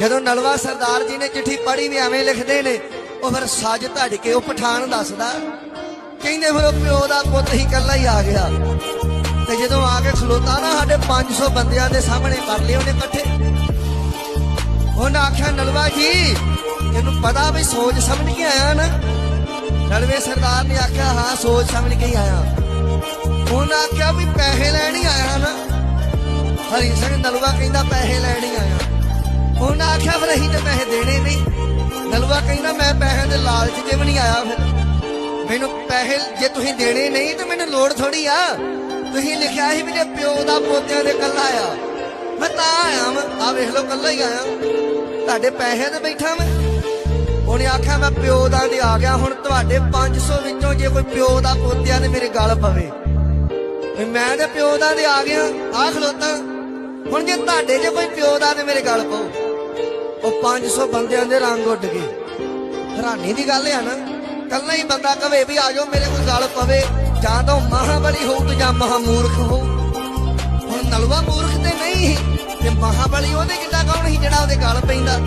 ਜਦੋਂ ਨਲਵਾ ਸਰਦਾਰ ਜੀ ਨੇ ਚਿੱਠੀ ਪੜ੍ਹੀ ਵੀ ਐਵੇਂ ਲਿਖਦੇ ਨੇ, ਉਹ ਫਿਰ ਸੱਜ ਧੜ ਕੇ ਉਹ ਪਠਾਨ ਦੱਸਦਾ, ਕਹਿੰਦੇ ਫਿਰ ਉਹ ਪਿਓ ਦਾ ਪੁੱਤ ਹੀ ਇਕੱਲਾ ਹੀ ਆ ਗਿਆ। ਤੇ ਜਦੋਂ ਆ ਕੇ ਖਲੋਤਾ ਨਾ ਸਾਡੇ 500 ਬੰਦਿਆਂ ਦੇ ਸਾਹਮਣੇ ਕਰ ਲਏ ਉਹਨੇ ਇਕੱਠੇ ਉਹਨਾਂ ਆਖਿਆ, ਨਲਵਾ ਜੀ, ਤੈਨੂੰ ਪਤਾ ਵੀ ਸੋਚ ਸਮਝ ਕੇ ਆਇਆ ਨਾ? ਨਲਵੇ ਸਰਦਾਰ ਨੇ ਆਖਿਆ, ਹਾਂ, ਸੋਚ ਸਮਝ ਕੇ ਹੀ ਆਇਆ। ਉਹਨਾਂ ਆਖਿਆ ਵੀ ਪੈਸੇ ਲੈਣ ਹੀ ਆਇਆ ਨਾ। ਹਰੀ ਸਿੰਘ ਨਲਵਾ ਕਹਿੰਦਾ, ਪੈਸੇ ਲੈਣ ਹੀ ਆਇਆ। ਉਹਨਾਂ ਆਖਿਆ ਫਿਰ ਅਸੀਂ ਤੇ ਪੈਸੇ ਦੇਣੇ ਨਹੀਂ। ਨਲਵਾ ਕਹਿੰਦਾ, ਮੈਂ ਪੈਸੇ ਦੇ ਲਾਲਚ 'ਚ ਵੀ ਨਹੀਂ ਆਇਆ ਫਿਰ। ਮੈਨੂੰ ਪੈਸੇ ਜੇ ਤੁਸੀਂ ਦੇਣੇ ਨਹੀਂ ਤੇ ਮੈਨੂੰ ਲੋੜ ਥੋੜੀ ਆ। ਤੁਸੀਂ ਲਿਖਿਆ ਸੀ ਵੀ ਪਿਓ ਦਾ ਪੋਤਿਆਂ ਦੇ ਕੱਲਾ ਆ, ਮੈਂ ਤਾਂ ਆਇਆ ਮੈਂ ਆ ਵੇਖ ਲਓ ਕੱਲਾ ਹੀ ਆਇਆ। ਤੁਹਾਡੇ ਪੈਸੇ ਤੇ ਬੈਠਾ ਮੈਂ। ਉਹਨੇ ਆਖਿਆ, ਮੈਂ ਪਿਓ ਦਾ ਦੇ ਆ ਗਿਆ। ਹੁਣ ਤੁਹਾਡੇ 500 ਵਿੱਚੋਂ ਜੇ ਕੋਈ ਪਿਓ ਦਾ ਪੋਤਿਆਂ ਦੇ ਮੇਰੇ ਗਲ ਪਵੇ ਮੈਂ ਤੇ ਪਿਓ ਦਾ ਦੇ ਆ ਗਿਆ। ਆ ਖਲੋਤਾ। ਹੁਣ ਜੇ ਤੁਹਾਡੇ ਜੇ ਕੋਈ ਪਿਓ ਦਾ ਤੇ ਮੇਰੇ ਗਲ ਪਾਓ ਉਹ 500 ਬੰਦਿਆਂ ਦੇ ਰੰਗ ਉੱਡ ਗਏ। ਹੈਰਾਨੀ ਦੀ ਗੱਲ ਆ ਨਾ ਕੱਲਾ ਹੀ ਬੰਦਾ ਕਵੇ ਵੀ ਆ ਜਾਓ, ਮੇਰੇ ਕੋਲ ਗੱਲ ਪਵੇ, ਜਾਂ ਤਾਂ ਉਹ ਮਹਾਬਲੀ ਹੋਊ ਤੇ ਜਾਂ ਮਹਾਮੂਰਖ ਹੋਊ। ਹੁਣ ਨਲਵਾ ਮੂਰਖ ਤੇ ਨਹੀਂ ਸੀ, ਤੇ ਮਹਾਬਲੀ ਉਹਦੇ ਕਿੱਦਾਂ ਕੌਣ ਸੀ ਜਿਹੜਾ ਉਹਦੇ ਗੱਲ ਪੈਂਦਾ?